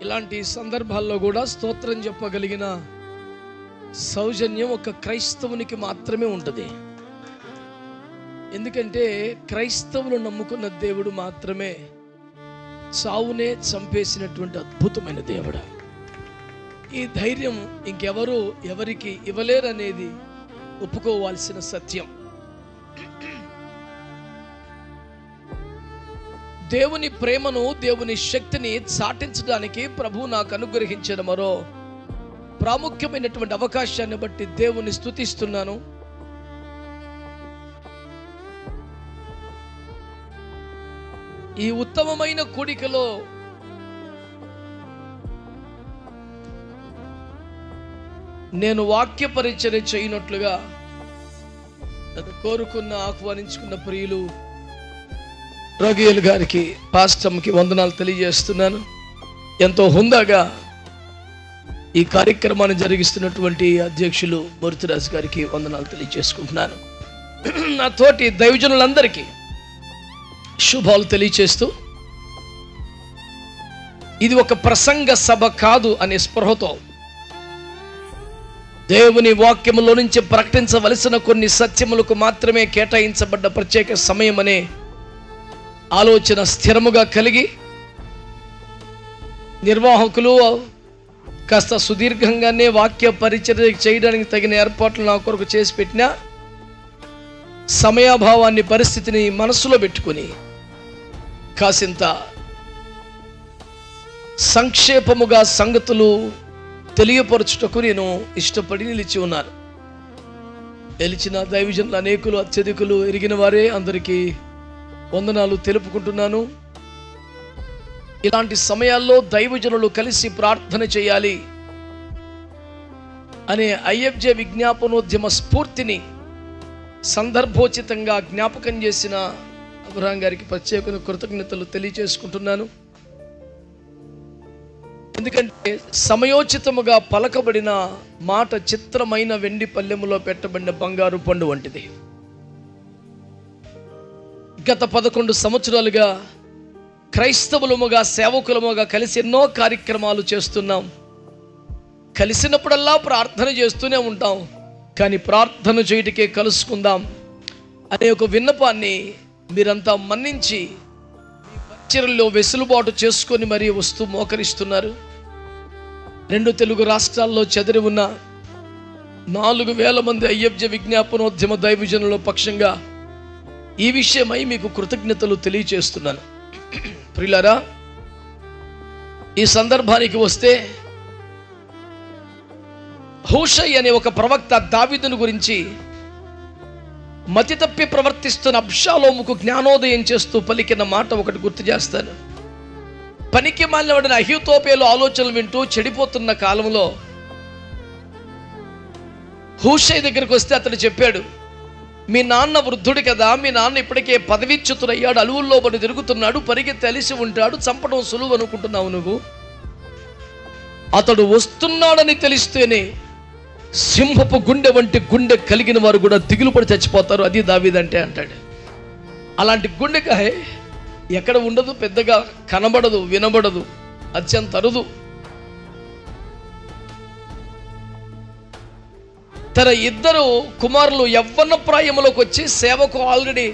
ఇలాంటి సందర్భాల్లో కూడా స్తోత్రం చెప్పగలిగిన సౌజన్యం ఒక క్రైస్తవునికి మాత్రమే ఉంటుంది. ఎందుకంటే క్రైస్తవులు నమ్ముకున్న దేవుడు మాత్రమే చావునే చంపేసినటువంటి అద్భుతమైన దేవుడు. ఈ ధైర్యం ఇంకెవరు ఎవరికి ఇవ్వలేరనేది ఒప్పుకోవాల్సిన సత్యం. దేవుని ప్రేమను దేవుని శక్తిని చాటించడానికి ప్రభు నాకు అనుగ్రహించిన మరో ప్రాముఖ్యమైనటువంటి అవకాశాన్ని బట్టి దేవుని స్తుతిస్తున్నాను. ఈ ఉత్తమమైన కూడికలో నేను వాక్య పరిచర్య చేయనట్లుగా కోరుకున్న ఆహ్వానించుకున్న ప్రియులు రఘుయల్ గారికి పాస్టమ్కి వందనాలు తెలియజేస్తున్నాను. ఎంతో హుందాగా ఈ కార్యక్రమాన్ని జరిగిస్తున్నటువంటి అధ్యక్షులు బొరుతురాజు గారికి వందనాలు తెలియజేసుకుంటున్నాను. నా తోటి దైవజనులందరికీ శుభాలు తెలియచేస్తూ ఇది ఒక ప్రసంగ సభ కాదు అనే స్పృహతో దేవుని వాక్యములో నుంచి ప్రకటించవలసిన కొన్ని సత్యములకు మాత్రమే కేటాయించబడ్డ ప్రత్యేక సమయం అనే ఆలోచన స్థిరముగా కలిగి నిర్వాహకులు కాస్త సుదీర్ఘంగానే వాక్య పరిచర్య చేయడానికి తగిన ఏర్పాట్లు నా కొరకు చేసి పెట్టినా సమయాభావాన్ని పరిస్థితిని మనసులో పెట్టుకుని కాసింత సంక్షేపముగా సంగతులు తెలియపరచుటకు నేను ఇష్టపడి నిలిచి ఉన్నాను. నిలిచిన దైవజనులు అనేకులు అత్యధికులు ఎరిగిన వారే అందరికీ వందనాలు తెలుపుకుంటున్నాను. ఇలాంటి సమయాల్లో దైవజనులు కలిసి ప్రార్థన చేయాలి అనే ఐఎఫ్జే విజ్ఞాపనోద్యమ స్ఫూర్తిని సందర్భోచితంగా జ్ఞాపకం చేసిన అబ్రహాం గారికి ప్రత్యేక కృతజ్ఞతలు తెలియజేసుకుంటున్నాను. ఎందుకంటే సమయోచితముగా పలకబడిన మాట చిత్రమైన వెండి పల్లెములో పెట్టబడిన బంగారు పండు వంటిది. గత పదకొండు సంవత్సరాలుగా క్రైస్తవులముగా సేవకులముగా కలిసి ఎన్నో కార్యక్రమాలు చేస్తున్నాం. కలిసినప్పుడల్లా ప్రార్థన చేస్తూనే ఉంటాం. కానీ ప్రార్థన చేయటికే కలుసుకుందాం. అనే ఒక విన్నపాన్ని మీరంతా మన్నించి మీ వెసులుబాటు చేసుకొని మరీ వస్తూ మోకరిస్తున్నారు. రెండు తెలుగు రాష్ట్రాల్లో చెదిరి ఉన్న నాలుగు వేల మంది అయ్యబ్జ విజ్ఞాపనోద్యమ దైవజనుల పక్షంగా ఈ విషయమై మీకు కృతజ్ఞతలు తెలియచేస్తున్నాను. ప్రిలారా ఈ సందర్భానికి వస్తే హూషయ్ అనే ఒక ప్రవక్త దావిదును గురించి మతి తప్పి ప్రవర్తిస్తున్న అబ్షాలోముకు జ్ఞానోదయం చేస్తూ పలికిన మాట ఒకటి గుర్తు చేస్తాను. పనికి మాలినవాడిన అహ్యుతోపేలు ఆలోచనలు వింటూ చెడిపోతున్న కాలంలో హూషయ్ దగ్గరికి వస్తే అతడు చెప్పాడు మీ నాన్న వృద్ధుడు కదా మీ నాన్న ఇప్పటికే పదవిచ్యుతుడయ్యాడు అలువుల్లో పడి తిరుగుతున్నాడు పరిగెత్తి అలిసి ఉంటాడు చంపడం సులువు అనుకుంటున్నావు నువ్వు. అతడు వస్తున్నాడని తెలిస్తేనే సింహపు గుండె వంటి గుండె కలిగిన వారు కూడా దిగులు పడి చచ్చిపోతారు అది దావీదంటే అంటాడు. అలాంటి గుండెకాయ ఎక్కడ ఉండదు పెద్దగా కనబడదు వినబడదు అత్యంత అరుదు. తన ఇద్దరు కుమారులు యవ్వన ప్రాయములోకి వచ్చి సేవకు ఆల్రెడీ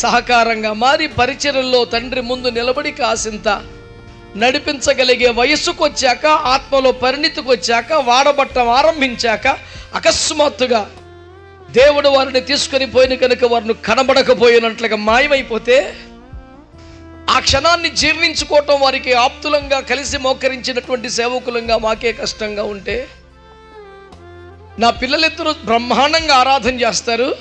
సహకారంగా మారి పరిచయంలో తండ్రి ముందు నిలబడి కాసింత నడిపించగలిగే వయస్సుకు వచ్చాక ఆత్మలో పరిణితికి వచ్చాక వాడబట్టం ఆరంభించాక అకస్మాత్తుగా దేవుడు వారిని తీసుకొని పోయిన కనుక వారిని కనబడకపోయినట్లుగా మాయమైపోతే ఆ క్షణాన్ని జీర్ణించుకోవటం వారికి ఆప్తులంగా కలిసి మోకరించినటువంటి సేవకులంగా మాకే కష్టంగా ఉంటే నా పిల్లలిద్దరూ బ్రహ్మాండంగా ఆరాధన చేస్తారు.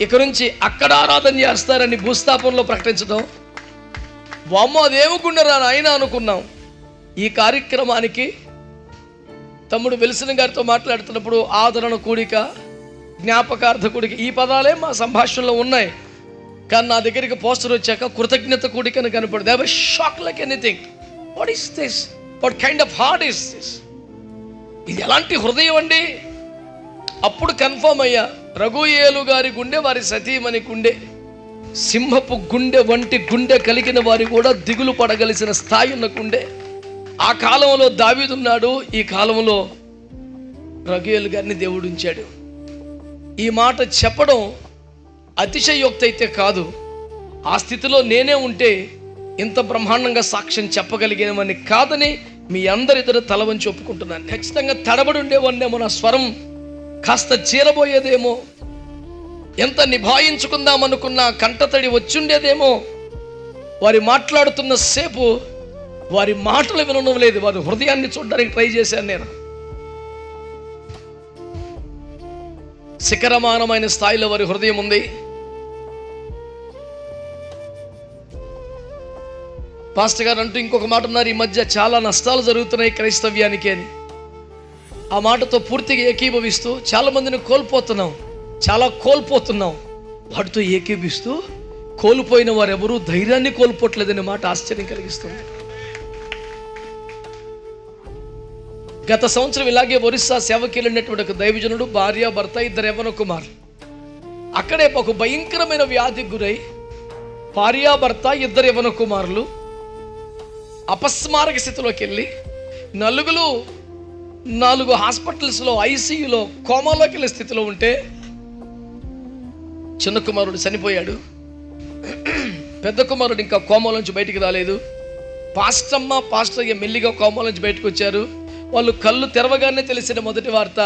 ఇక నుంచి అక్కడ ఆరాధన చేస్తారని భూస్థాపనలో ప్రకటించడం. వామ్మో అదేమనుకున్నారా నాయన అనుకున్నాం. ఈ కార్యక్రమానికి తమ్ముడు వెలిసిన గారితో మాట్లాడుతున్నప్పుడు ఆదరణ కూడిక జ్ఞాపకార్థ కూడిక ఈ పదాలే మా సంభాషణలో ఉన్నాయి. కానీ నా దగ్గరికి పోస్టర్ వచ్చాక కృతజ్ఞత కూడికను కనపడదు. I shock like anything what is this what kind of heart is this ఇది ఎలాంటి హృదయం అండి? అప్పుడు కన్ఫర్మ్ అయ్యా. రఘుయేలు గారి గుండె వారి సతీమణి గుండె. సింహపు గుండె వంటి గుండె కలిగిన వారి కూడా దిగులు పడగలిసిన స్థాయి ఉన్న గుండె. ఆ కాలంలో దావీదున్నాడు ఈ కాలంలో రఘుయేలు గారిని దేవుడు ఉంచాడు. ఈ మాట చెప్పడం అతిశయోక్తి అయితే కాదు. ఆ స్థితిలో నేనే ఉంటే ఇంత బ్రహ్మాండంగా సాక్ష్యం చెప్పగలిగినవని కాదని మీ అందరి ఇద్దరు తల వంచి ఒప్పుకుంటున్నాను. ఖచ్చితంగా తడబడి ఉండేవాడినేమో నా స్వరం. కాస్త చీరబోయేదేమో ఎంత నిభాయించుకుందాం అనుకున్న కంటతడి వచ్చుండేదేమో. వారి మాట్లాడుతున్న సేపు వారి మాటలు వినడం లేదు వారి హృదయాన్ని చూడడానికి ట్రై చేశాను నేను. శిఖరమానమైన స్థాయిలో వారి హృదయం ఉంది. పాస్టర్ గారు అంటూ ఇంకొక మాట ఉన్నారు. ఈ మధ్య చాలా నష్టాలు జరుగుతున్నాయి క్రైస్తవ్యానికి అని. ఆ మాటతో పూర్తిగా ఏకీభవిస్తూ చాలా మందిని కోల్పోతున్నాం. చాలా కోల్పోతున్నాం. వాటితో ఏకీభిస్తూ కోల్పోయిన వారెవరూ ధైర్యాన్ని కోల్పోవట్లేదనే మాట ఆశ్చర్యం కలిగిస్తుంది. గత సంవత్సరం ఇలాగే ఒరిస్సా సేవకి వెళ్ళినటువంటి ఒక దైవజనుడు భార్య భర్త ఇద్దరు యవ్వన కుమార్ అక్కడే ఒక భయంకరమైన వ్యాధికి గురై భార్యాభర్త ఇద్దరు యవ్వన కుమారులు అపస్మారక స్థితిలోకి వెళ్ళి నలుగురు నాలుగు హాస్పిటల్స్లో ఐసీయూలో కోమాలోకి వెళ్ళే స్థితిలో ఉంటే చిన్న కుమారుడు చనిపోయాడు. పెద్ద కుమారుడు ఇంకా కోమాలోంచి బయటికి రాలేదు. పాస్టమ్మ పాస్టర్ మెల్లిగా కోమాలోంచి బయటకు వచ్చారు. వాళ్ళు కళ్ళు తెరవగానే తెలిసిన మొదటి వార్త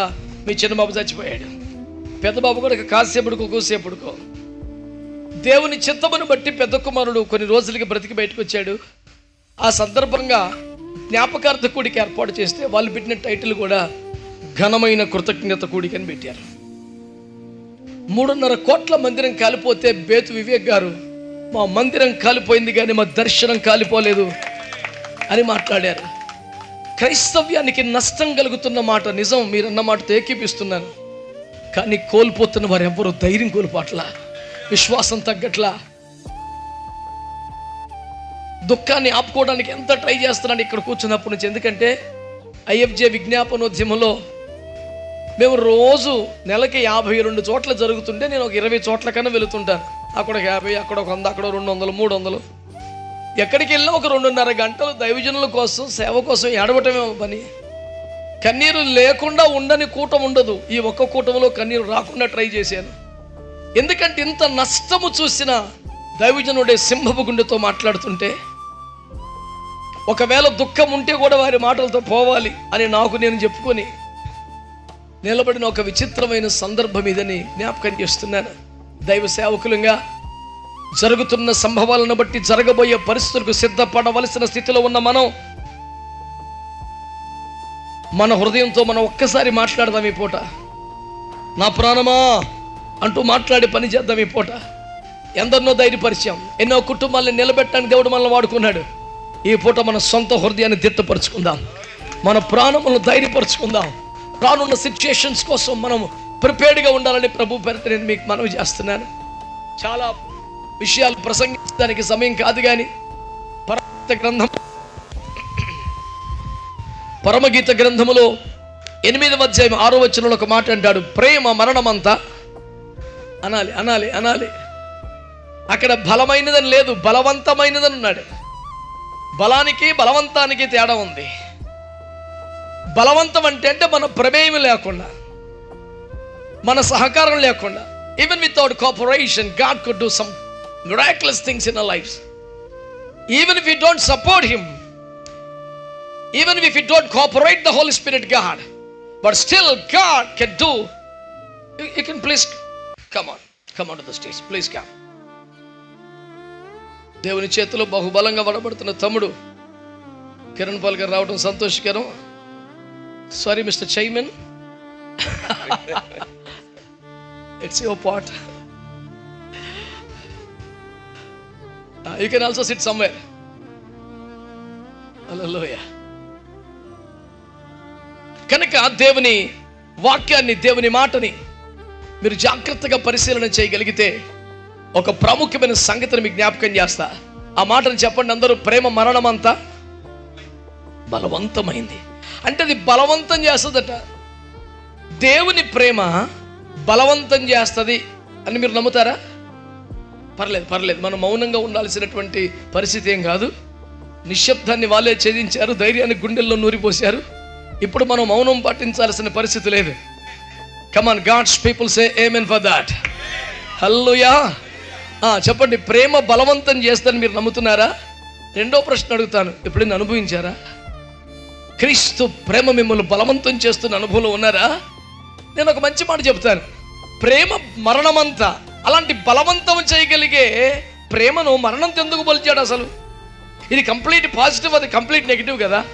మీ చిన్నబాబు చచ్చిపోయాడు. పెద్ద బాబు కూడా కాసేపుడుకో కోసేపుడుకో దేవుని చిత్తమును బట్టి పెద్ద కుమారుడు కొన్ని రోజులకి బ్రతికి బయటకు వచ్చాడు. ఆ సందర్భంగా జ్ఞాపకార్థ కూడికి ఏర్పాటు చేస్తే వాళ్ళు పెట్టిన టైటిల్ కూడా ఘనమైన కృతజ్ఞత కూడికని పెట్టారు. మూడున్నర కోట్ల మందిరం కాలిపోతే బేతు వివేక్ గారు మా మందిరం కాలిపోయింది కానీ మా దర్శనం కాలిపోలేదు అని మాట్లాడారు. క్రైస్తవ్యానికి నష్టం కలుగుతున్న మాట నిజం మీరన్న మాటతో ఏకీపిస్తున్నాను. కానీ కోల్పోతున్న వారు ఎవరు ధైర్యం కోల్పోట్లా విశ్వాసం తగ్గట్లా దుఃఖాన్ని ఆపుకోవడానికి ఎంత ట్రై చేస్తున్నాను ఇక్కడ కూర్చున్నప్పటి నుంచి? ఎందుకంటే ఐఎఫ్జే విజ్ఞాపనోద్యమంలో మేము రోజు నెలకి యాభై రెండు చోట్ల జరుగుతుంటే నేను ఒక ఇరవై చోట్ల కన్నా వెళుతుంటాను. అక్కడ ఒక యాభై అక్కడ ఒక వంద అక్కడ రెండు వందలు మూడు వందలు. ఎక్కడికి వెళ్ళినా ఒక రెండున్నర గంటలు దైవజనుల కోసం సేవ కోసం ఏడవటమే పని. కన్నీరు లేకుండా ఉండని కూటం ఉండదు. ఈ ఒక్క కూటంలో కన్నీరు రాకుండా ట్రై చేశాను. ఎందుకంటే ఇంత నష్టము చూసిన దైవజనుడే సింహపు గుండెతో మాట్లాడుతుంటే ఒకవేళ దుఃఖం ఉంటే కూడా వారి మాటలతో పోవాలి అని నాకు నేను చెప్పుకొని నిలబడిన ఒక విచిత్రమైన సందర్భం ఇదని జ్ఞాపకం చేస్తున్నాను. దైవ సేవకులుగా జరుగుతున్న సంభవాలను బట్టి జరగబోయే పరిస్థితులకు సిద్ధపడవలసిన స్థితిలో ఉన్న మనం మన హృదయంతో మనం ఒక్కసారి మాట్లాడదాం ఈ పూట. నా ప్రాణమా అంటూ మాట్లాడి పని చేద్దాం ఈ పూట. ఎందరినో ధైర్యపరిచయం ఎన్నో కుటుంబాలను నిలబెట్టడానికి దేవుడు మనల్ని వాడుకున్నాడు. ఈ పూట మన సొంత హృదయాన్ని దిట్టపరుచుకుందాం. మన ప్రాణములను ధైర్యపరుచుకుందాం. రానున్న సిచ్యుయేషన్స్ కోసం మనం ప్రిపేర్డ్గా ఉండాలని ప్రభు పేరిట నేను మీకు మనవి చేస్తున్నాను. చాలా విషయాలు ప్రసంగించడానికి సమయం కాదు కానీ పరమగీత గ్రంథం పరమగీత గ్రంథములో ఎనిమిదవ అధ్యాయం ఆరో వచనంలో ఒక మాట అంటాడు. ప్రేమ మరణమంతా అనాలి అనాలి అనాలి. అక్కడ బలమైనదని లేదు బలవంతమైనదని ఉన్నాడు బలానికి బలవంతానికి తేడా ఉంది. బలవంతం అంటే అంటే మన ప్రమేయం లేకుండా మన సహకారం లేకుండా even without cooperation God could do some miraculous things in a life even if you don't support him even if you don't cooperate the holy spirit God but still God can do you can please come on come on to the stage please come దేవుని చేతిలో బహుబలంగా వడబడుతున్న తమ్ముడు Kiran Paul గారు రావడం సంతోషకరం. Sorry mister chairman it's your part you can also sit somewhere కనుక దేవుని వాక్యాన్ని దేవుని మాటని మీరు జాగ్రత్తగా పరిశీలన చేయగలిగితే ఒక ప్రాముఖ్యమైన సంగతిని మీకు జ్ఞాపకం చేస్తా. ఆ మాటను చెప్పండి అందరూ ప్రేమ మరణం అంతా? బలవంతమైంది. అంటే అది బలవంతం చేస్తుందట. దేవుని ప్రేమ బలవంతం చేస్తుంది అని మీరు నమ్ముతారా? పర్లేదు పర్లేదు. మనం మౌనంగా ఉండాల్సినటువంటి పరిస్థితి ఏం కాదు. నిశ్శబ్దాన్ని వాళ్ళే ఛేదించారు ధైర్యాన్ని గుండెల్లో నూరిపోశారు. ఇప్పుడు మనం మౌనం పాటించాల్సిన పరిస్థితి లేదు. Come on God's people say amen for that hallelujah చెప్పండి ప్రేమ బలవంతం చేస్తుందని మీరు నమ్ముతున్నారా? రెండో ప్రశ్న అడుగుతాను. ఎప్పుడైనా అనుభవించారా? క్రీస్తు ప్రేమ మిమ్మల్ని బలవంతం చేస్తున్న అనుభవంలో ఉన్నారా? నేను ఒక మంచి మాట చెప్తాను ప్రేమ మరణమంతా అలాంటి బలవంతం చేయగలిగే ప్రేమను మరణంతో ఎందుకు పోల్చాడు అసలు? ఇది కంప్లీట్ పాజిటివ్ అది కంప్లీట్ నెగిటివ్ కదా?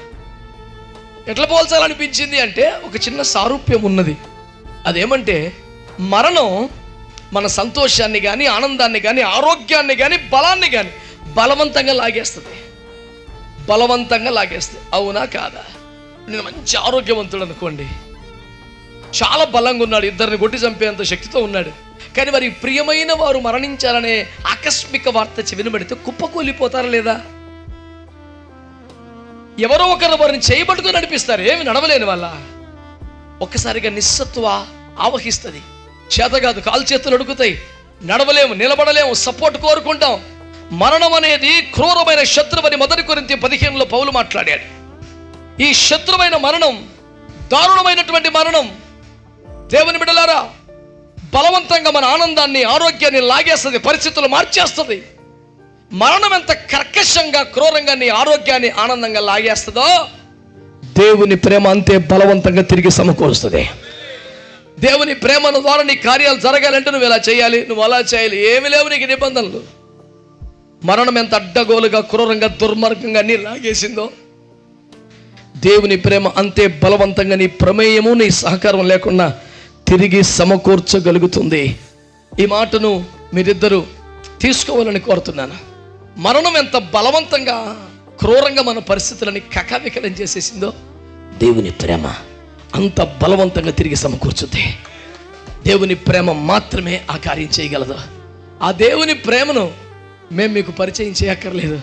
ఎట్లా పోల్చాలనిపించింది అంటే ఒక చిన్న సారూప్యం ఉన్నది. అదేమంటే మరణం మన సంతోషాన్ని కానీ ఆనందాన్ని కానీ ఆరోగ్యాన్ని కానీ బలాన్ని కానీ బలవంతంగా లాగేస్తుంది. బలవంతంగా లాగేస్తుంది. అవునా కాదా? నేను మంచి ఆరోగ్యవంతుడు అనుకోండి. చాలా బలంగా ఉన్నాడు. ఇద్దరిని కొట్టి చంపేంత శక్తితో ఉన్నాడు. కానీ మరి ప్రియమైన వారు మరణించాలనే ఆకస్మిక వార్త చెవినబడితే కుప్పకూలిపోతారా లేదా? ఎవరో ఒకరు వారిని చేయబట్టుకుని నడిపిస్తారు. ఏమి నడవలేని వాళ్ళ. ఒక్కసారిగా నిస్సత్వ ఆవహిస్తుంది. చేత కాదు కాలు చేతులు అడుగుతాయి. నడవలేము నిలబడలేము సపోర్ట్ కోరుకుంటాం. మరణం అనేది క్రూరమైన శత్రువని మొదటి కొరింత పదిహేనులో పౌలు మాట్లాడాడు. ఈ శత్రువైన మరణం దారుణమైనటువంటి మరణం దేవుని బిడలారా బలవంతంగా మన ఆనందాన్ని ఆరోగ్యాన్ని లాగేస్తుంది పరిస్థితులు మార్చేస్తుంది. మరణం ఎంత కర్కశంగా క్రూరంగా నీ ఆరోగ్యాన్ని ఆనందంగా లాగేస్తుందో దేవుని ప్రేమ అంతే బలవంతంగా తిరిగి సమకూరుస్తుంది. దేవుని ప్రేమను ద్వారా నీ కార్యాలు జరగాలంటే నువ్వు ఇలా చేయాలి? నువ్వు అలా చేయాలి. ఏమి లేవు నీకు నిబంధనలు. మరణం ఎంత అడ్డగోలుగా క్రూరంగా దుర్మార్గంగా నీ లాగేసిందో? దేవుని ప్రేమ అంతే బలవంతంగా నీ ప్రమేయము నీ సహకారం లేకుండా తిరిగి సమకూర్చగలుగుతుంది. ఈ మాటను మీరిద్దరూ తీసుకోవాలని కోరుతున్నాను. మరణం ఎంత బలవంతంగా క్రూరంగా మన పరిస్థితులని కకావికలం చేసేసిందో? దేవుని ప్రేమ. అంత బలవంతంగా తిరిగి సమకూర్చుద్ది దేవుని ప్రేమ మాత్రమే ఆ కార్యం చేయగలదు. ఆ దేవుని ప్రేమను మేము మీకు పరిచయం చేయక్కర్లేదు.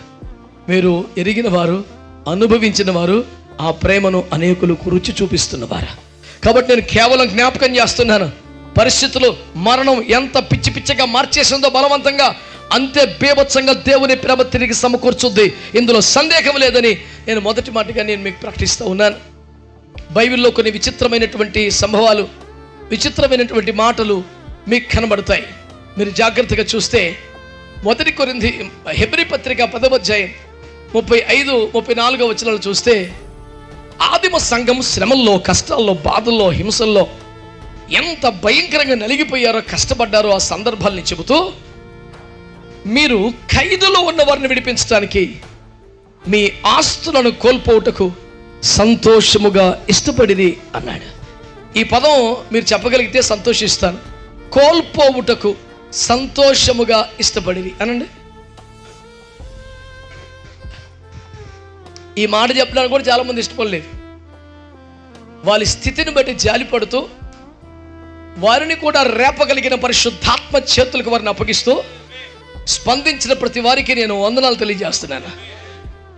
మీరు ఎరిగిన వారు అనుభవించిన వారు ఆ ప్రేమను అనేకులకు రుచి చూపిస్తున్నవారు కాబట్టి నేను కేవలం జ్ఞాపకం చేస్తున్నాను. పరిస్థితులు మరణం ఎంత పిచ్చి పిచ్చిగా మార్చేసిందో బలవంతంగా అంతే బీభత్సంగా దేవుని ప్రేమ తిరిగి సమకూర్చుద్ది ఇందులో సందేహం లేదని నేను మొదటి మాటగా నేను మీకు ప్రకటిస్తూ ఉన్నాను. బైబిల్లో కొన్ని విచిత్రమైనటువంటి సంభవాలు విచిత్రమైనటువంటి మాటలు మీకు కనబడతాయి. మీరు జాగ్రత్తగా చూస్తే మొదటి కొరింది హెబ్రి పత్రిక పదవధ్యాయం ముప్పై ఐదు ముప్పై నాలుగో వచనాలు చూస్తే ఆదిమ సంఘం శ్రమల్లో కష్టాల్లో బాధల్లో హింసల్లో ఎంత భయంకరంగా నలిగిపోయారో కష్టపడ్డారో ఆ సందర్భాల్ని చెబుతూ మీరు ఖైదులో ఉన్న వారిని విడిపించడానికి మీ ఆస్తులను కోల్పోవుటకు సంతోషముగా ఇష్టపడిది అన్నాడు. ఈ పదం మీరు చెప్పగలిగితే సంతోషిస్తాను. కోల్పోవుటకు సంతోషముగా ఇష్టపడిది అనండి. ఈ మాట చెప్పడానికి కూడా చాలా మంది ఇష్టపడలేదు. వాళ్ళ స్థితిని బట్టి జాలిపడుతూ వారిని కూడా రేపగలిగిన పరిశుద్ధాత్మ చేతులకు వారిని అప్పగిస్తూ స్పందించిన ప్రతి వారికి నేను వందనాలు తెలియజేస్తున్నాను.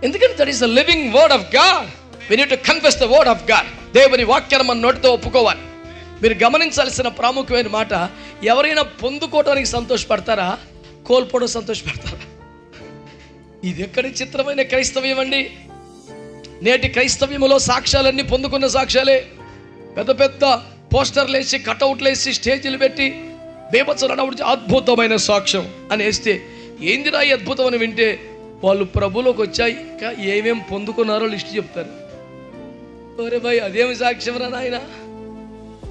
ఎందుకంటే that is the living word of God we need to confess the word of God దేవుని వాక్యాన్ని మన నోటితో ఒప్పుకోవాలి. మీరు గమనించాల్సిన ప్రాముఖ్యమైన మాట ఎవరైనా పొందుకోవడానికి సంతోషపడతారా? కోల్పోవడం సంతోషపడతారా? ఇది ఎక్కడి చిత్రమైన క్రైస్తవ్యం అండి? నేటి క్రైస్తవ్యములో సాక్ష్యాలన్నీ పొందుకున్న సాక్ష్యాలే. పెద్ద పెద్ద పోస్టర్లు వేసి కటౌట్లు వేసి స్టేజీలు పెట్టి బేబత్స అద్భుతమైన సాక్ష్యం అని వేస్తే ఏందిరా ఈ అద్భుతం అని వింటే వాళ్ళు ప్రభులోకి వచ్చాయి ఇంకా ఏమేం పొందుకున్నారో లిస్ట్ చెప్తారు. ఒరే భాయ్ అదేమి సాక్ష్యం రా నాయన?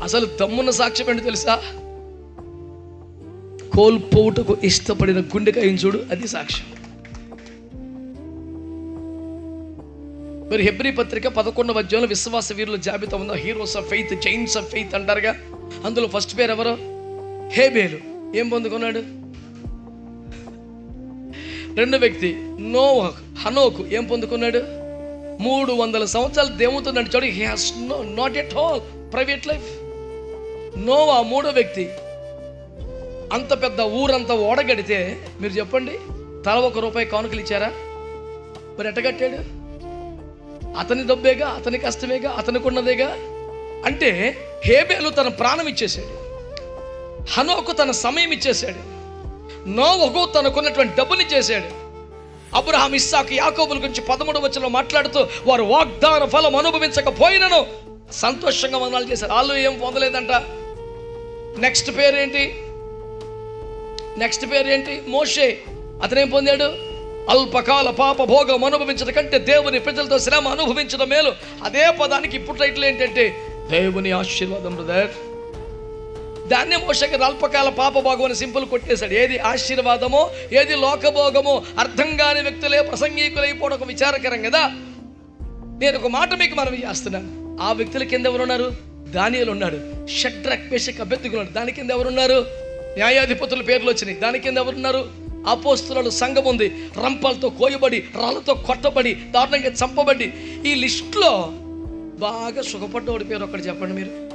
అసలు తమ్మున్న సాక్ష్యం ఏంటి తెలుసా? కోల్పోవుటకు ఇష్టపడిన గుండెకాయ చూడు అది సాక్ష్యం. మరి హెబ్రి పత్రిక పదకొండవ అధ్యాయంలో విశ్వాస వీరుల జాబితా ఉందా? Heroes of faith chains of faith అంటారుగా. అందులో ఫస్ట్ పేరు ఎవరు? హేబేలు. ఏం పొందుకున్నాడు? రెండో వ్యక్తి నోవహ్ హనోక్. ఏం పొందుకున్నాడు? మూడు వందల సంవత్సరాలు దేవునితో నడిచాడు. He has no not at all private life Noah మూడో వ్యక్తి. అంత పెద్ద ఊరంతా ఓడగడితే మీరు చెప్పండి తల ఒక రూపాయి కానుకలు ఇచ్చారా? మరి ఎట్టగట్టాడు అతని దొబ్బేగా అతని కష్టమేగా అతనికి ఉన్నదేగా అంటే హేబేలు తన ప్రాణం ఇచ్చేసాడు హనోకు తన సమయం ఇచ్చేశాడు. నోవకు తనకున్నటువంటి డబ్బుని ఇచ్చేసాడు అబ్రహాం ఇస్సాకు యాకోబుల గురించి పదమూడు వచ్చిన మాట్లాడుతూ వారు వాగ్దాన ఫలం అనుభవించకపోయినను సంతోషంగా వందనాలు చేశారు. వాళ్ళు ఏం పొందలేదంట. నెక్స్ట్ పేరేంటి? నెక్స్ట్ పేరేంటి? మోషే. అతనేం పొందాడు? అల్పకాల పాప భోగం అనుభవించడం కంటే దేవుని ప్రజలతో శ్రమ అనుభవించడం మేలు. అదే పదానికి ఇప్పుడు టైటిల్ ఏంటంటే దేవుని ఆశీర్వాదం బ్రదర్ దాన్నే మోసకి అల్పకాల పాప భోగం అని సింపుల్ కొట్టేశాడు. ఏది ఆశీర్వాదమో ఏది లోకభోగమో అర్థం కాని వ్యక్తులే ప్రసంగీకులైపోవడం ఒక విచారకరం కదా? నేను ఒక మాట మీకు మనం చేస్తున్నాను. ఆ వ్యక్తుల కింద ఎవరున్నారు? దానియలు ఉన్నాడు షడ్రక్ పేషక్ అభ్యర్థికులు దాని కింద ఎవరున్నారు? న్యాయాధిపతుల పేర్లు వచ్చినాయి. దాని కింద ఎవరున్నారు? అపోస్తుల సంఘం ఉంది. రంపలతో కోయబడి రాళ్ళతో కొట్టబడి దారుణంగా చంపబడి. ఈ లిస్టులో బాగా సుఖపడ్డవాడి పేరు ఒకటి చెప్పండి మీరు.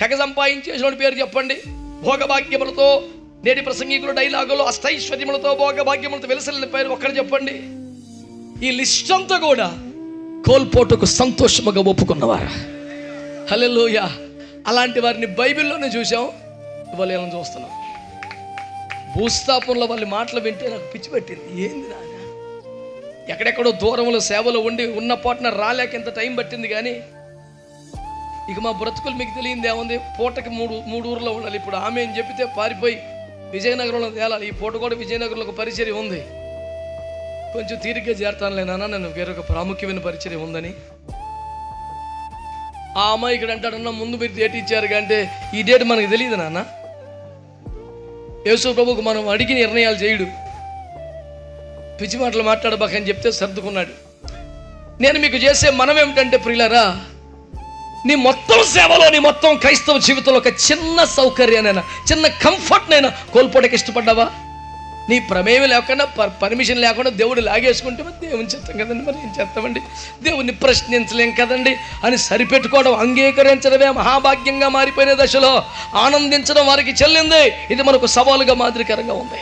తెగ సంపాదించేసిన పేరు చెప్పండి. భోగభాగ్యములతో నేటి ప్రసంగికులు డైలాగులు అష్టైశ్వర్యములతో భోగభాగ్యములతో వెలసలిన పేరు ఒక్కడ చెప్పండి. ఈ లిస్ట్ అంతా కూడా కోల్పోటుకు సంతోషముగా ఒప్పుకున్నవారు. హల్లెలూయా. అలాంటి వారిని బైబిల్లోనే చూసాం ఇవాళ చూస్తున్నాం. భూస్థాపనలో వాళ్ళ మాటలు వింటే నాకు పిచ్చి పెట్టింది. ఏంది నాన్న ఎక్కడెక్కడో దూరంలో సేవలు ఉండి ఉన్న పాటున రాలేక ఎంత టైం పట్టింది కానీ ఇక మా బ్రతుకులు మీకు తెలియంది ఏముంది పూటకి మూడు మూడు ఊర్లో ఉండాలి. ఇప్పుడు ఆమె అని చెప్పితే పారిపోయి విజయనగరంలో తేలాలి. ఈ పూట కూడా విజయనగరంలో ఒక పరిచర్య ఉంది. కొంచెం తీరిగ్గా చేరతానులేనా నాన్న నన్ను వేరొక ప్రాముఖ్యమైన పరిచర్య ఉందని. ఆ అమ్మాయి ఇక్కడ అంటాడన్నా ముందు మీరు డేట్ ఇచ్చారు అంటే ఈ డేట్ మనకు తెలియదు నాన్న. యేసు ప్రభుకు మనం అడిగి నిర్ణయాలు చేయడు. పిచ్చి మాటలు మాట్లాడబాకని చెప్తే సర్దుకున్నాడు. నేను మీకు చేసే మనం ఏమిటంటే ప్రియులరా నీ మొత్తం సేవలో నీ మొత్తం క్రైస్తవ జీవితంలో ఒక చిన్న సౌకర్యానైనా చిన్న కంఫర్ట్నైనా కోల్పోవడానికి ఇష్టపడ్డావా? నీ ప్రమేయం లేకుండా పర్- పర్మిషన్ లేకుండా దేవుడు లాగేసుకుంటే దేవుని చెప్తాం కదండి మరి ఏం చేస్తామండి? దేవుని ప్రశ్నించలేం కదండి? అని సరిపెట్టుకోవడం అంగీకరించడమే మహాభాగ్యంగా మారిపోయిన దశలో ఆనందించడం వారికి చెల్లింది. ఇది మనకు సవాలుగా మాదిరికరంగా ఉంది.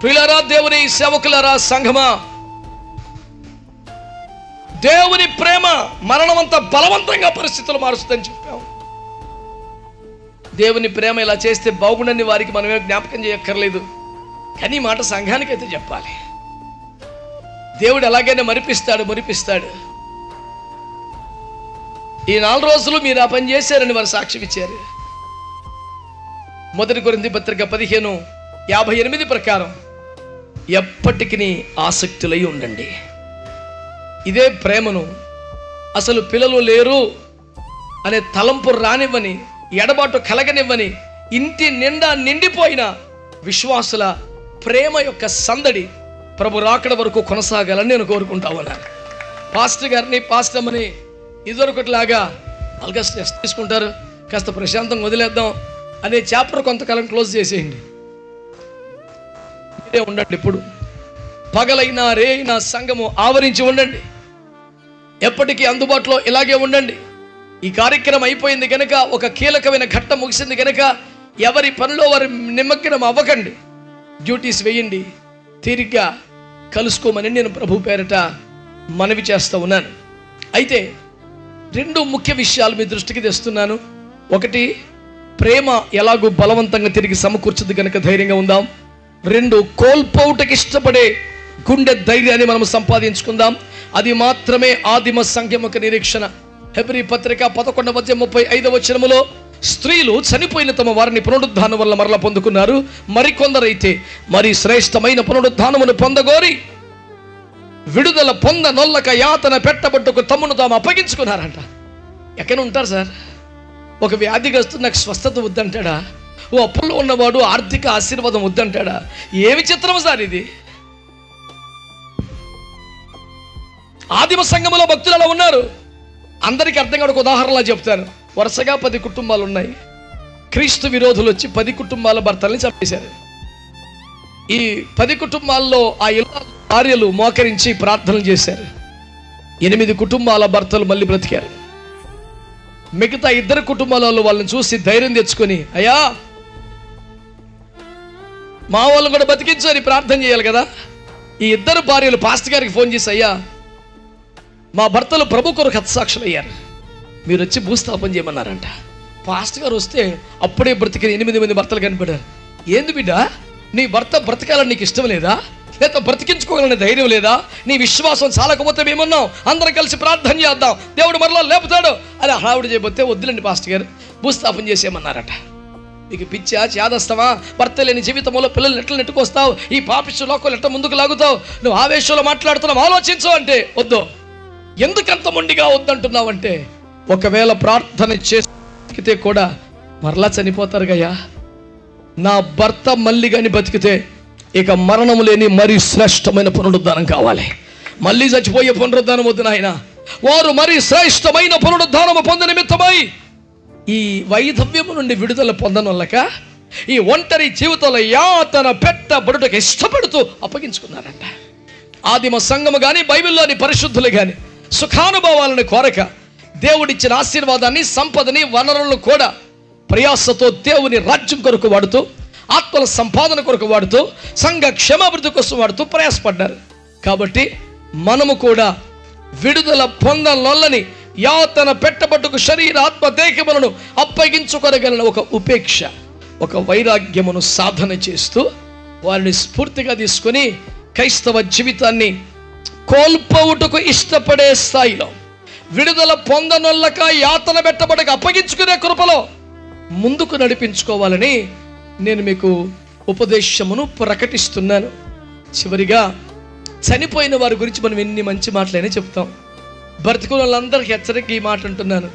ప్రియులారా దేవుని సేవకులారా సంఘమా దేవుని ప్రేమ మరణమంత బలవంతంగా పరిస్థితులు మారుస్తుందని చెప్పాం. దేవుని ప్రేమ ఇలా చేస్తే బాగుండని వారికి మనమే జ్ఞాపకం చేయక్కర్లేదు. కానీ మాట సంఘానికైతే చెప్పాలి. దేవుడు ఎలాగైనా మరిపిస్తాడు మరిపిస్తాడు. ఈ నాలుగు రోజులు మీరు ఆ పని చేశారని వారు సాక్ష్యం ఇచ్చారు. మొదటి కొరింది పత్రిక పదిహేను యాభై ఎనిమిది ప్రకారం ఎప్పటికీ ఆసక్తులై ఉండండి. ఇదే ప్రేమను అసలు పిల్లలు లేరు అనే తలంపు రానివ్వని ఎడబాటు కలగనివ్వని ఇంటి నిండా నిండిపోయిన విశ్వాసుల ప్రేమ యొక్క సందడి ప్రభు రాకడ వరకు కొనసాగాలని నేను కోరుకుంటా ఉన్నాను. పాస్టర్ గారిని పాస్టమ్మని అమ్మని ఇదివరకట్లాగా ఆగస్ట్ తీసుకుంటారు. కాస్త ప్రశాంతంగా వదిలేద్దాం అనే చాప్టర్ కొంతకాలం క్లోజ్ చేసేయండి. మీరే ఉండండి ఇప్పుడు. పగలైనా రేయినా సంఘము ఆవరించి ఉండండి. ఎప్పటికీ అందుబాటులో ఇలాగే ఉండండి. ఈ కార్యక్రమం అయిపోయింది కనుక ఒక కీలకమైన ఘట్టం ముగిసింది కనుక ఎవరి పనిలో వారి నిమగ్నం అవ్వకండి. డ్యూటీస్ వేయండి తీరిగ్గా కలుసుకోమని నేను ప్రభు పేరట మనవి చేస్తూ ఉన్నాను. అయితే రెండు ముఖ్య విషయాలు మీ దృష్టికి తెస్తున్నాను. ఒకటి ప్రేమ ఎలాగూ బలవంతంగా తిరిగి సమకూర్చుద్ది కనుక ధైర్యంగా ఉందాం. రెండు కోల్పోవుటకి ఇష్టపడే గుండె ధైర్యాన్ని మనం సంపాదించుకుందాం. అది మాత్రమే ఆదిమ సంఖ్యం నిరీక్షణ. హెబ్రి పత్రిక పదకొండవ మధ్య ముప్పై ఐదవ వచనములో స్త్రీలు చనిపోయిన తమ వారిని పునరుద్ధానం వల్ల మరల పొందుకున్నారు. మరికొందరైతే మరి శ్రేష్టమైన పునరుద్ధానమును పొందగోరి విడుదల పొంద నొల్లక యాతన పెట్టబట్టుకు తమ్మును తాము అప్పగించుకున్నారంట. ఎక్కడ ఉంటారు సార్? ఒక వ్యాధిగ్రస్తు నాకు స్వస్థత వద్దంటాడా? ఓ అప్పుల్లో ఉన్నవాడు ఆర్థిక ఆశీర్వాదం వద్దంటాడా? ఏమి చిత్రం సార్ ఇది? ఆదిమ సంఘములో భక్తులు అలా ఉన్నారు. అందరికీ అర్థం కాదు ఒక ఉదాహరణలా చెప్తాను. వరుసగా పది కుటుంబాలు ఉన్నాయి క్రీస్తు విరోధులు వచ్చి పది కుటుంబాల భర్తల్ని చంపేశారు. ఈ పది కుటుంబాల్లో ఆ ఇళ్ళ భార్యలు మోకరించి ప్రార్థనలు చేశారు. ఎనిమిది కుటుంబాల భర్తలు మళ్ళీ బ్రతికారు. మిగతా ఇద్దరు కుటుంబాలలో వాళ్ళని చూసి ధైర్యం తెచ్చుకొని అయ్యా మా వాళ్ళని కూడా బతికించు అని ప్రార్థన చేయాలి కదా. ఈ ఇద్దరు భార్యలు పాస్టర్ గారికి ఫోన్ చేసి అయ్యా మా భర్తలు ప్రభు కొరకు హతసాక్షులు అయ్యారు మీరు వచ్చి భూస్థాపన చేయమన్నారంట. పాస్టర్ గారు వస్తే అప్పుడే బ్రతికిన ఎనిమిది మంది భర్తలు కనిపడారు. ఏంది బిడ్డ? నీ భర్త బ్రతకాలని నీకు ఇష్టం లేదా? లేదా బ్రతికించుకోవాలనే ధైర్యం లేదా? నీ విశ్వాసం చాలకపోతే మేమన్నాం. అందరం కలిసి ప్రార్థన చేద్దాం. దేవుడు మరలా లేపుతాడు అని హడావుడు చేయబోతే వద్దులండి పాస్టర్ గారు. భూస్థాపన చేసేయమన్నారట. నీకు పిచ్చా చేదస్తావా భర్త లేని జీవితంలో పిల్లలు ఎట్లా నెట్టుకొస్తావు? ఈ పాపిష్ట లోకలు ఎట్లా ముందుకు లాగుతావు? నువ్వు ఆవేశంలో మాట్లాడుతున్నావు. ఆలోచించు అంటే వద్దు. ఎందుకంత మొండిగా వద్దంటున్నావంటే ఒకవేళ ప్రార్థన చేస్తే కూడా మరలా చనిపోతారు గయ్యా. నా భర్త మళ్ళీ కానీ బతికితే ఇక మరణం లేని మరీ శ్రేష్టమైన పునరుద్ధానం కావాలి. మళ్ళీ చచ్చిపోయే పునరుద్ధానం వద్దు నాయన. వారు మరి శ్రేష్టమైన పునరుద్ధానము పొందిన నిమిత్తమై ఈ వైధవ్యము నుండి విడుదల పొందనొల్లక ఈ ఒంటరి జీవితంలో యాతన పెట్టబడుటకు ఇష్టపడుతూ అప్పగించుకున్నారంట. ఆదిమ సంఘము కానీ బైబిల్లోని పరిశుద్ధులు కానీ సుఖానుభవాలను కోరక దేవుడిచ్చిన ఆశీర్వాదాన్ని సంపదని వనరులను కూడా ప్రయాసతో దేవుని రాజ్యం కొరకు వాడుతూ ఆత్మల సంపాదన కొరకు వాడుతూ సంఘ క్షేమాభివృద్ధి కోసం వాడుతూ ప్రయాసపడ్డారు. కాబట్టి మనము కూడా విడుదల పొందనొల్లని యాతన పెట్టబట్టుకు శరీర ఆత్మ దేహములను అప్పగించుకొనగలిగిన ఒక ఉపేక్ష ఒక వైరాగ్యమును సాధన చేస్తూ వారిని స్ఫూర్తిగా తీసుకొని క్రైస్తవ జీవితాన్ని కోల్పోవుటకు ఇష్టపడే స్థాయిలో విడుదల పొందనొల్లక యాతన పెట్టబడక అప్పగించుకునే కృపలో ముందుకు నడిపించుకోవాలని నేను మీకు ఉపదేశమును ప్రకటిస్తున్నాను. చివరిగా చనిపోయిన వారి గురించి మనం ఎన్ని మంచి మాటలైనా చెప్తాం. బ్రతికున్న వాళ్ళందరికీ హెచ్చరిక ఈ మాట అంటున్నాను.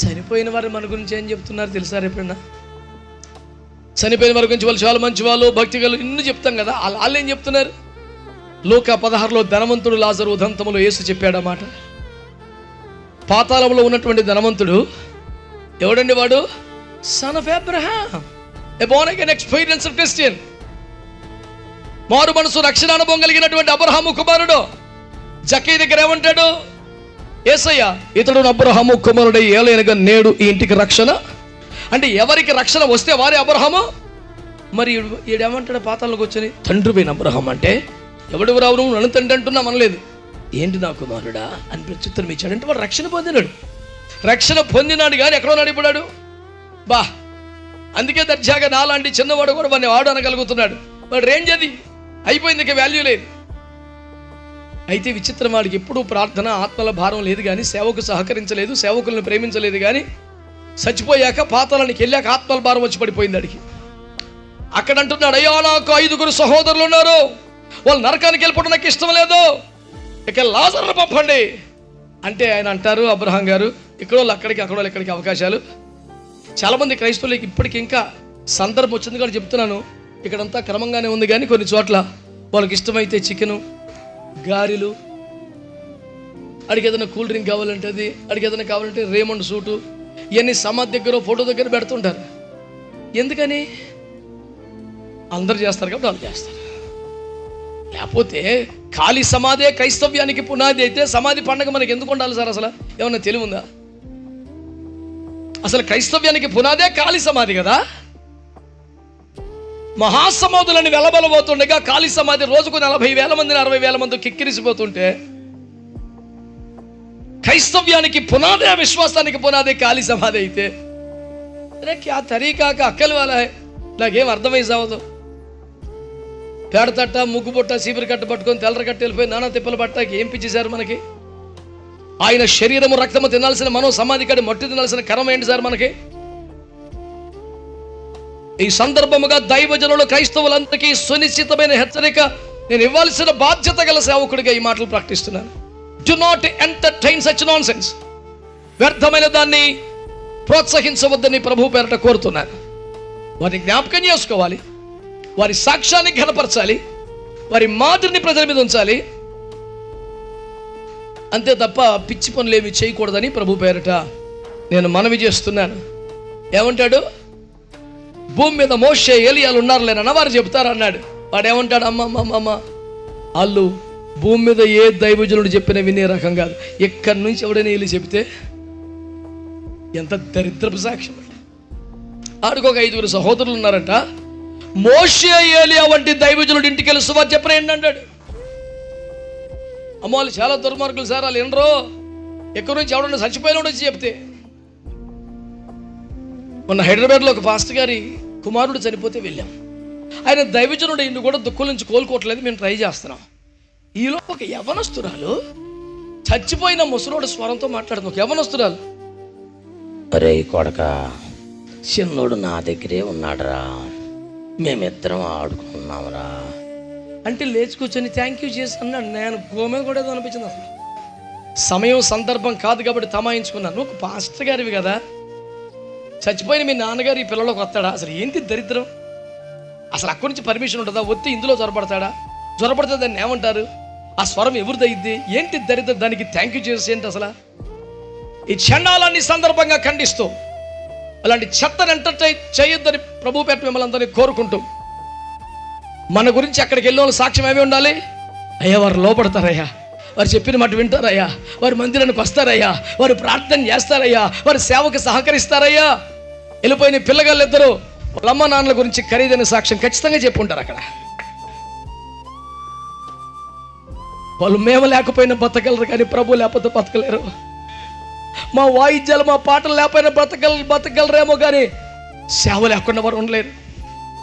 చనిపోయిన వారు మన గురించి ఏం చెప్తున్నారు తెలుసా ఎప్పుడన్నా చనిపోయిన వారి గురించి వాళ్ళు చాలా మంచి వాళ్ళు భక్తి గలు ఇన్ని చెప్తాం కదా వాళ్ళు ఏం చెప్తున్నారు? లోక పదహారులో ధనవంతుడు లాజరు ఉదంతములో యేసు చెప్పాడన్నమాట పాతాళంలో ఉన్నటువంటి ధనవంతుడు ఎవడండి వాడు? Son of Abraham a born again experience Christian మారు మనసు రక్షణ అనుభవం కలిగినటువంటి అబ్రహాము కుమారుడు. జకీ దగ్గర ఏమంటాడు? ఏసయ్య ఇతడు అబ్రహాము కుమారుడు ఏలైనగా నేడు ఈ ఇంటికి రక్షణ. అంటే ఎవరికి రక్షణ వస్తే వారే అబ్రహాము? మరి ఈడేమంటాడు పాతాలకు వచ్చని తండ్రి పోయిన అబ్రహం అంటే ఎవడు రావు నువ్వు నన్ను తండ్రి అంటున్నా అనలేదు ఏంటి నా కుమారుడా అని ప్రత్యుత్తరం ఇచ్చాడంటే వాడు రక్షణ పొందినాడు. రక్షణ పొందినాడు కానీ ఎక్కడో నడిపడాడు బా అందుకే దర్జాగా నాలాంటి చిన్నవాడు కూడా వాడిని వాడు అనగలుగుతున్నాడు. వాడు రేంజ్ అది. అయిపోయింది ఇక వాల్యూ లేదు. అయితే విచిత్రం వాడికి ఎప్పుడూ ప్రార్థన ఆత్మల భారం లేదు కానీ సేవకు సహకరించలేదు సేవకులను ప్రేమించలేదు కానీ చచ్చిపోయాక పాతాలనికి వెళ్ళాక ఆత్మల భారం వచ్చి పడిపోయింది అడిగి అక్కడ అంటున్నాడు అయ్యో నాకు ఐదుగురు సహోదరులు ఉన్నారు. వాళ్ళు నరకానికి వెళ్ళిపోవడం నాకు ఇష్టం లేదు. ఇక లాజర్ను పంపండి. అంటే ఆయన అంటారు అబ్రహాం గారు ఇక్కడ వాళ్ళు అక్కడికి అక్కడ వాళ్ళు ఇక్కడికి అవకాశాలు. చాలామంది క్రైస్తవులకి ఇప్పటికి ఇంకా సందర్భం వచ్చింది కూడా చెప్తున్నాను. ఇక్కడంతా క్రమంగానే ఉంది కానీ కొన్ని చోట్ల వాళ్ళకి ఇష్టమైతే చికెను గారెలు అడిగి ఏదైనా కూల్ డ్రింక్ కావాలంటే అది అడిగి ఏదైనా కావాలంటే రేమండ్ సూటు ఇవన్నీ సమాధి దగ్గర ఫోటో దగ్గర పెడుతుంటారు. ఎందుకని? అందరు చేస్తారు కాబట్టి వాళ్ళు చేస్తారు. లేకపోతే ఖాళీ సమాధే క్రైస్తవ్యానికి పునాది అయితే సమాధి పండగ మనకి ఎందుకు ఉండాలి సార్ అసలు? ఏమన్నా తెలివి ఉందా? అసలు క్రైస్తవ్యానికి పునాదే ఖాళీ సమాధి కదా? మహాసమాధులను వెలబలబోతుండగా ఖాళీ సమాధి రోజుకు నలభై వేల మందిని అరవై వేల మంది కిక్కిరిసిపోతుంటే క్రైస్తవ్యానికి పునాదే విశ్వాసానికి పునాదే ఖాళీ సమాధి అయితే. అరే క్యా తరీకాక అక్కలు వాళ్ళ నాకేం అర్థమై సావదు పేడతట్ట ముగ్గుబుట్ట సీపిరి కట్ట పట్టుకొని తెల్లర కట్ట వెళ్ళిపోయి నానా తిప్పలు పట్టాకి ఏం పిచ్చేశారు మనకి? ఆయన శరీరము రక్తము తినాల్సిన మనం సమాధి కాడి మట్టి తినాల్సిన కరం ఏంటి సార్ మనకి? ఈ సందర్భముగా దైవజనులు క్రైస్తవులందరికీ సునిశ్చితమైన హెచ్చరిక నేను ఇవ్వాల్సిన బాధ్యత గల సేవకుడిగా ఈ మాటలు ప్రకటిస్తున్నాను. Do not entertain such nonsense వ్యర్థమైన దాన్ని ప్రోత్సహించవద్దని ప్రభు పేరట కోరుతున్నాను. వారిని జ్ఞాపకం చేసుకోవాలి. వారి సాక్ష్యాన్ని ఘనపరచాలి వారి మాదిరిని ప్రజల మీద ఉంచాలి. అంతే తప్ప పిచ్చి పనులు ఏమి చేయకూడదని ప్రభు పేరట నేను మనవి చేస్తున్నాను. ఏమంటాడు? భూమి మీద మోసే ఏలియాలు ఉన్నారులేనన్న వారు చెప్తారు అన్నాడు. వాడు ఏమంటాడు అమ్మ అమ్మ అమ్మ, వాళ్ళు భూమి మీద ఏ దైవజనుడు చెప్పిన వినే రకం కాదు. ఎక్కడి నుంచి ఎవడైనా వెళ్ళి చెప్తే ఎంత దరిద్రపు సాక్ష్యం ఆడికి ఒక ఐదుగురు సహోదరులు ఉన్నారంట. మోషే ఏలియా వంటి దైవజనుడు ఇంటికి వెళ్ళి సువార్త చెప్పిన ఏంటంటాడు అమ్మ వాళ్ళు చాలా దుర్మార్గులు సార్ వాళ్ళు ఎన్నరో ఎక్కడి నుంచి ఎవడన్నా చచ్చిపోయిన వచ్చి చెప్తే. మొన్న హైదరాబాద్లో ఒక ఫాస్ట్ గారి కుమారుడు చనిపోతే వెళ్ళాం. ఆయన దైవజనుడు ఇన్ని కూడా దుఃఖం నుంచి కోలుకోవట్లేదు మేము ట్రై చేస్తున్నాం. ఈలో ఒక యవనస్తురాలు చచ్చిపోయిన ముసలోడు స్వరంతో మాట్లాడుతుంది. ఒక యవనస్తురాలు. అరే కొడక చిన్నోడు నా దగ్గరే ఉన్నాడురా. మేమిద్దరం ఆడుకున్నాంరా. అంటే లేచి కూర్చొని థ్యాంక్ యూ చేసి అన్నాడు. నేను గోమే కూడా ఏదో అనిపించింది అసలు. సమయం సందర్భం కాదు కాబట్టి తమాయించుకున్నాను. నువ్వు ఒక పాస్టర్ గారివి కదా. చచ్చిపోయిన మీ నాన్నగారు ఈ పిల్లలకు వస్తాడా? అసలు ఏంటి దరిద్రం? అసలు అక్కడి నుంచి పర్మిషన్ ఉంటుందా? ఒత్తి ఇందులో జ్వరపడతాడా జ్వరపడితే దాన్ని ఏమంటారు? ఆ స్వరం ఎవరిదైద్ది? ఏంటి దరిద్రం? దానికి థ్యాంక్ యూ చేసి ఏంటి అసలు? ఈ చండాలాన్ని సందర్భంగా ఖండిస్తూ అలాంటి చెత్తను ఎంటర్టైన్ చేయొద్దని ప్రభు పేట మిమ్మల్ని అందరినీ కోరుకుంటూ మన గురించి అక్కడికి వెళ్ళిన వాళ్ళు సాక్ష్యం ఏమి ఉండాలి? అయ్యా వారు లోపడతారయ్యా. వారు చెప్పిన మాట వింటారయ్యా. వారు మందిరానికి వస్తారయ్యా. వారు ప్రార్థన చేస్తారయ్యా. వారు సేవకు సహకరిస్తారయ్యా. వెళ్ళిపోయిన పిల్లగాళ్ళు ఇద్దరు వాళ్ళమ్మ నాన్నల గురించి ఖరీదైన సాక్ష్యం ఖచ్చితంగా చెప్పుంటారు అక్కడ. వాళ్ళు మేము లేకపోయినా బతకలరు కానీ ప్రభు లేకపోతే బతకలేరు. మా వాయిద్యాలు మా పాటలు లేకపోయినా బ్రతకల బ్రతకలరేమో కానీ సేవ లేకుండా వారు ఉండలేరు.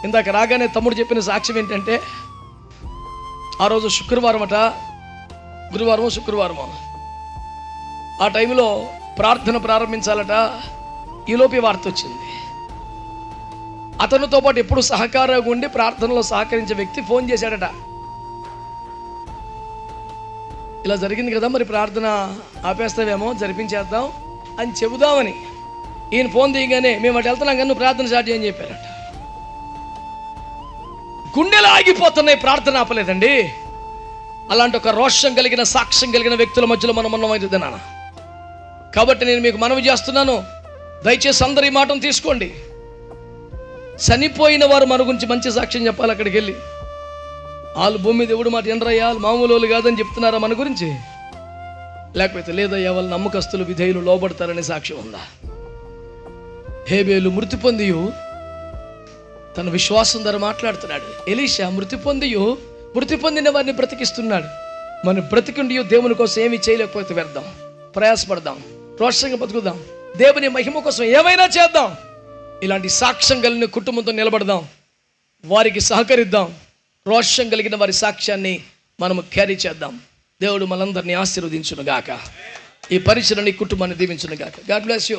ఇందాక రాగానే తమ్ముడు చెప్పిన సాక్ష్యం ఏంటంటే ఆ రోజు శుక్రవారం అట గురువారమో శుక్రవారమో. ఆ టైంలో ప్రార్థన ప్రారంభించాలట ఈలోపి వార్త వచ్చింది. అతనితో పాటు ఎప్పుడు సహకారంగా ఉండి ప్రార్థనలో సహకరించే వ్యక్తి ఫోన్ చేశాడట. ఇలా జరిగింది కదా మరి ప్రార్థన ఆపేస్తావేమో జరిపించేద్దాం అని చెబుదామని. ఈయన ఫోన్ తీయగానే మేము అటు వెళ్తున్నాం కానీ ప్రార్థన స్టార్ట్ చేయని చెప్పారట. గుండెలు ఆగిపోతున్నాయి ప్రార్థన ఆపలేదండి. అలాంటి ఒక రోషం కలిగిన సాక్ష్యం కలిగిన వ్యక్తుల మధ్యలో మనం ఉన్నమైంది నాన్న కాబట్టి నేను మీకు మనవి చేస్తున్నాను. దయచేసి అందరి మాటను తీసుకోండి. చనిపోయిన వారు మన గురించి మంచి సాక్ష్యం చెప్పాలి అక్కడికి వెళ్ళి. వాళ్ళు భూమి మీద ఎవడు మాట ఎండ్రయ్యా వాళ్ళు మామూలు వాళ్ళు కాదని చెప్తున్నారా మన గురించి? లేకపోతే లేదయ్యా వాళ్ళు నమ్మకస్తులు విధేయులు లోబడతారనే సాక్ష్యం ఉందా? హేబేలు మృతి పొందియు తన విశ్వాసం ధర మాట్లాడుతున్నాడు. ఎలీషా మృతి పొందియు మృతి పొందిన వారిని బ్రతికిస్తున్నాడు. మనం బ్రతికుండి దేవుని కోసం ఏమీ చేయలేకపోతే వెళ్దాం ప్రయాసపడదాం రోషంగా బతుకుదాం. దేవుని మహిమ కోసం ఏమైనా చేద్దాం. ఇలాంటి సాక్ష్యం కలిగిన కుటుంబంతో నిలబడదాం. వారికి సహకరిద్దాం. రోషం కలిగిన వారి సాక్ష్యాన్ని మనము క్యారీ చేద్దాం. దేవుడు మనందరినీ ఆశీర్వదించును గాక ఈ పరిచయని కుటుంబాన్ని దీవించును గాక గాడ్ బ్లెస్ యూ